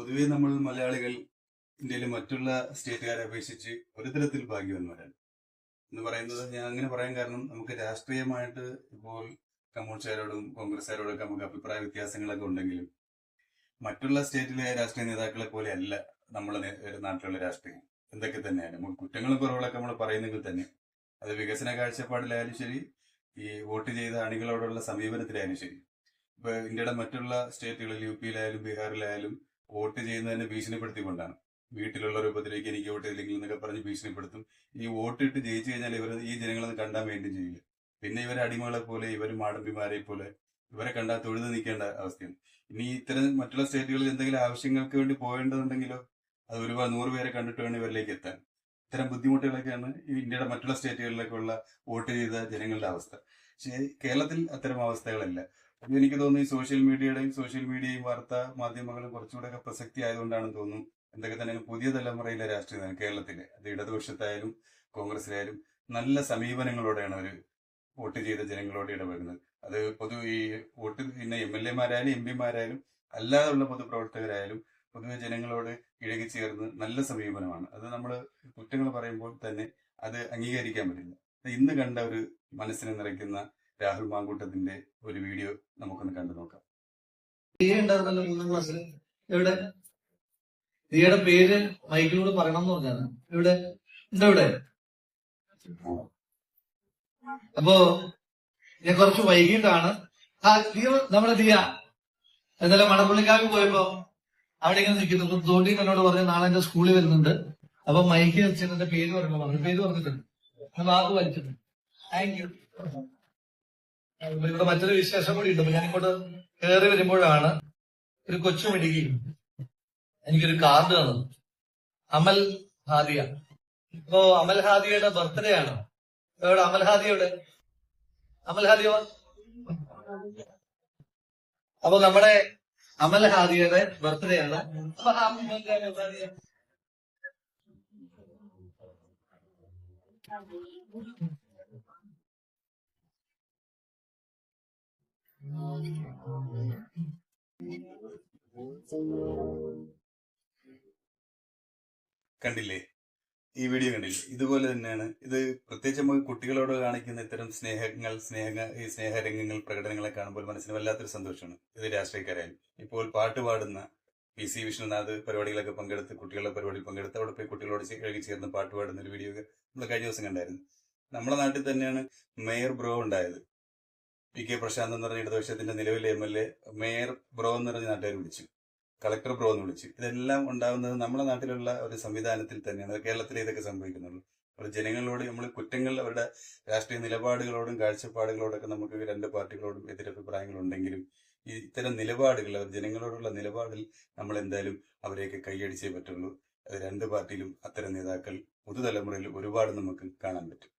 പൊതുവെ നമ്മൾ മലയാളികൾ ഇന്ത്യയിലെ മറ്റുള്ള സ്റ്റേറ്റുകാരെ അപേക്ഷിച്ച് ഒരു തരത്തിൽ ഭാഗ്യവന്മാരാണ്. എന്ന് പറയുന്നത് ഞാൻ അങ്ങനെ പറയാൻ കാരണം നമുക്ക് രാഷ്ട്രീയമായിട്ട് ഇപ്പോൾ കമ്മ്യൂണിസ്റ്റുകാരോടും കോൺഗ്രസ്സുകാരോടും ഒക്കെ നമുക്ക് അഭിപ്രായ വ്യത്യാസങ്ങളൊക്കെ ഉണ്ടെങ്കിലും മറ്റുള്ള സ്റ്റേറ്റിലെ രാഷ്ട്രീയ നേതാക്കളെ പോലെ അല്ല നമ്മുടെ നാട്ടിലുള്ള രാഷ്ട്രീയം. എന്തൊക്കെ തന്നെയാണ്. നമുക്ക് കുറ്റങ്ങളും കുറവുകളൊക്കെ നമ്മൾ പറയുന്നെങ്കിൽ തന്നെ അത് വികസന കാഴ്ചപ്പാടിലായാലും ശരി ഈ വോട്ട് ചെയ്ത അണികളോടുള്ള സമീപനത്തിലായാലും ശരി. ഇപ്പൊ ഇന്ത്യയുടെ മറ്റുള്ള സ്റ്റേറ്റുകളിൽ യു പിയിലായാലും ബീഹാറിലായാലും വോട്ട് ചെയ്യുന്നതിനെ ഭീഷണിപ്പെടുത്തിക്കൊണ്ടാണ്. വീട്ടിലുള്ള രൂപത്തിലേക്ക് എനിക്ക് വോട്ട് ചെയ്തില്ലെങ്കിൽ എന്നൊക്കെ പറഞ്ഞ് ഭീഷണിപ്പെടുത്തും. ഈ വോട്ടിട്ട് ജയിച്ചു കഴിഞ്ഞാൽ ഇവർ ഈ ജനങ്ങളൊന്നും കണ്ടാൻ വേണ്ടി ചെയ്യില്ല. പിന്നെ ഇവരെ അടിമകളെ പോലെ ഇവർ മാടമ്പിമാരെ പോലെ ഇവരെ കണ്ടാൽ തൊഴുത് നിൽക്കേണ്ട അവസ്ഥയാണ്. ഇനി ഇത്തരം മറ്റുള്ള സ്റ്റേറ്റുകളിൽ എന്തെങ്കിലും ആവശ്യങ്ങൾക്ക് വേണ്ടി പോകേണ്ടതുണ്ടെങ്കിലോ അത് ഒരുപാട് നൂറ് പേരെ കണ്ടിട്ട് വേണം ഇവരിലേക്ക് എത്താൻ. ഇത്തരം ബുദ്ധിമുട്ടുകളൊക്കെയാണ് ഇന്ത്യയുടെ മറ്റുള്ള സ്റ്റേറ്റുകളിലേക്കുള്ള വോട്ട് ചെയ്ത ജനങ്ങളുടെ അവസ്ഥ. പക്ഷേ കേരളത്തിൽ അത്തരം അവസ്ഥകളല്ല. എനിക്ക് തോന്നുന്നു ഈ സോഷ്യൽ മീഡിയയുടെയും സോഷ്യൽ മീഡിയയും വാർത്താ മാധ്യമങ്ങളും കുറച്ചുകൂടെ പ്രസക്തി ആയതുകൊണ്ടാണെന്ന് തോന്നുന്നു. എന്തൊക്കെ തന്നെ പുതിയ തലമുറയിലെ രാഷ്ട്രീയം കേരളത്തിലെ. അത് ഇടതുപക്ഷത്തായാലും കോൺഗ്രസിലായാലും നല്ല സമീപനങ്ങളോടെയാണ് അവർ വോട്ട് ചെയ്ത ജനങ്ങളോട് ഇടപെടുന്നത് അത് പൊതു ഈ വോട്ട് പിന്നെ എം എൽ എമാരായാലും എം പിമാരായാലും അല്ലാതെയുള്ള പൊതുപ്രവർത്തകരായാലും പൊതുവെ ജനങ്ങളോട് ഇഴകി ഇഴകിച്ചേർന്ന് നല്ല സമീപനമാണ്. അത് നമ്മൾ കുറ്റങ്ങൾ പറയുമ്പോൾ തന്നെ അത് അംഗീകരിക്കാൻ പറ്റില്ല. ഇന്ന് കണ്ട ഒരു മനസ്സിനെ നിറയ്ക്കുന്ന രാഹുൽ മാങ്കൂട്ടത്തിന്റെ ഒരു വീഡിയോ നമുക്കൊന്ന് കണ്ടു നോക്കാം. ദിയ ഉണ്ടായിരുന്നല്ലോ മൂന്നാം ക്ലാസ്സിൽ. എവിടെ? ദിയയുടെ പേര് മൈക്കിലൂടെ പറയണം എന്ന് പറഞ്ഞാണ്. എവിടെ? എന്താ ഇവിടെ? അപ്പോ ഞാൻ കുറച്ച് വൈകിട്ടാണ്. ആ ദിയ നമ്മുടെ ദിയ എന്നാലും മണപ്പുള്ളിക്കാക്ക് പോയപ്പോ അവിടെ ഇങ്ങനെ നിൽക്കുന്നു. തോണ്ടി എന്നോട് പറഞ്ഞു നാളെ എന്റെ സ്കൂളിൽ വരുന്നുണ്ട്. അപ്പൊ മൈക്ക് വെച്ചിട്ട് എന്റെ പേര് പറഞ്ഞു പറഞ്ഞു. പേര് പറഞ്ഞിട്ടുണ്ട്. അപ്പൊ വലിച്ചിട്ടുണ്ട്. താങ്ക് യു ഇവിടെ മറ്റൊരു വിശേഷം കൂടി ഉണ്ട്. ഞാൻ ഇങ്ങോട്ട് കയറി വരുമ്പോഴാണ് ഒരു കൊച്ചു മിടുകി. എനിക്കൊരു കാർഡ് തന്നു. അമൽ ഹാദിയ. ഇപ്പോ അമൽ ഹാദിയയുടെ ബർത്ത്ഡേ ആണ്. എവിടെ? അമൽ ഹാദിയ അമൽ ഹാദിയ. അപ്പൊ നമ്മുടെ അമൽ ഹാദിയയുടെ ബർത്ത്ഡേ ആണ്. അപ്പൊ. കണ്ടില്ലേ? ഈ വീഡിയോ കണ്ടില്ലേ? ഇതുപോലെ തന്നെയാണ്. ഇത് പ്രത്യേകിച്ച് നമുക്ക് കുട്ടികളോട് കാണിക്കുന്ന ഇത്തരം സ്നേഹങ്ങൾ സ്നേഹ ഈ സ്നേഹരംഗങ്ങൾ പ്രകടനങ്ങളെ കാണുമ്പോൾ മനസ്സിന് വല്ലാത്തൊരു സന്തോഷമാണ്. ഇത് രാഷ്ട്രീയക്കാരായാലും. ഇപ്പോൾ പാട്ട് പാടുന്ന പി സി വിഷ്ണുനാഥ് പരിപാടികളൊക്കെ പങ്കെടുത്ത് കുട്ടികളുടെ പരിപാടിയിൽ പങ്കെടുത്ത് അവിടെ പോയി കുട്ടികളോട് ഇഴകി ചേർന്ന് പാട്ട് പാടുന്ന ഒരു വീഡിയോ നമ്മൾ കഴിഞ്ഞ ദിവസം കണ്ടായിരുന്നു. നമ്മുടെ നാട്ടിൽ തന്നെയാണ് മേയർ ബ്രോ ഉണ്ടായത്. പി കെ പ്രശാന്ത് എന്ന് പറഞ്ഞ ഇടതുപക്ഷത്തിന്റെ നിലവിലെ M L A mayor bro എന്ന് പറഞ്ഞ നാട്ടുകാർ വിളിച്ചു. കളക്ടർ ബ്രോ എന്ന് വിളിച്ചു. ഇതെല്ലാം ഉണ്ടാകുന്നത് നമ്മുടെ നാട്ടിലുള്ള ഒരു സംവിധാനത്തിൽ തന്നെയാണ്. കേരളത്തിലെ ഇതൊക്കെ സംഭവിക്കുന്നുള്ളൂ. അപ്പോൾ ജനങ്ങളോട് നമ്മൾ കുറ്റങ്ങൾ അവരുടെ രാഷ്ട്രീയ നിലപാടുകളോടും കാഴ്ചപ്പാടുകളോടൊക്കെ നമുക്ക് രണ്ട് പാർട്ടികളോടും എതിരഭിപ്രായങ്ങളുണ്ടെങ്കിലും ഈ ഇത്തരം നിലപാടുകൾ ജനങ്ങളോടുള്ള നിലപാടിൽ നമ്മൾ എന്തായാലും അവരെയൊക്കെ കൈയടിച്ചേ പറ്റുള്ളൂ. രണ്ട് പാർട്ടിയിലും അത്തരം നേതാക്കൾ പുതുതലമുറയിൽ ഒരുപാട് നമുക്ക് കാണാൻ പറ്റും.